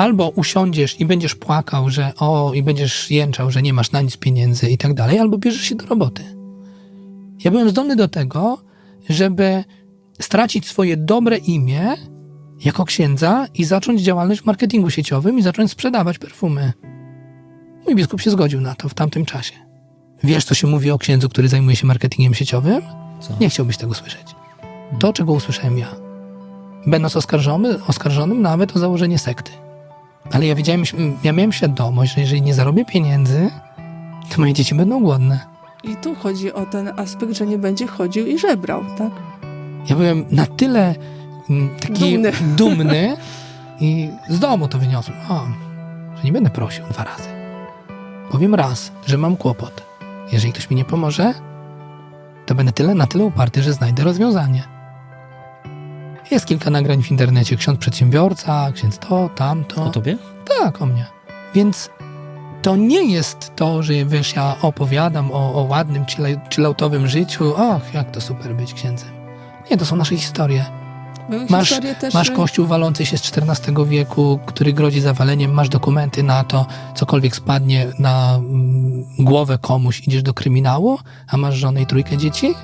albo usiądziesz i będziesz płakał, że o, i będziesz jęczał, że nie masz na nic pieniędzy i tak dalej, albo bierzesz się do roboty. Ja byłem zdolny do tego, żeby stracić swoje dobre imię jako księdza i zacząć działalność w marketingu sieciowym i zacząć sprzedawać perfumy. Mój biskup się zgodził na to w tamtym czasie. Wiesz, co się mówi o księdzu, który zajmuje się marketingiem sieciowym? Co? Nie chciałbyś tego słyszeć. To, czego usłyszałem ja. Będąc oskarżony, oskarżonym nawet o założenie sekty. Ale ja wiedziałem, ja miałem świadomość, że jeżeli nie zarobię pieniędzy, to moje dzieci będą głodne. I tu chodzi o ten aspekt, że nie będzie chodził i żebrał, tak? Ja byłem na tyle mm, taki Dumny. dumny i z domu to wyniosłem, o, że nie będę prosił dwa razy. Powiem raz, że mam kłopot. Jeżeli ktoś mi nie pomoże, to będę tyle na tyle uparty, że znajdę rozwiązanie. Jest kilka nagrań w internecie, ksiądz przedsiębiorca, ksiądz to, tamto. O tobie? Tak, o mnie. Więc to nie jest to, że wiesz, ja opowiadam o, o ładnym, chilloutowym życiu. Och, jak to super być księdzem. Nie, to są nasze historie. Masz, też, masz że- kościół walący się z XIV wieku, który grodzi zawaleniem, masz dokumenty na to, cokolwiek spadnie na mm, głowę komuś, idziesz do kryminału, a masz żonę i trójkę dzieci?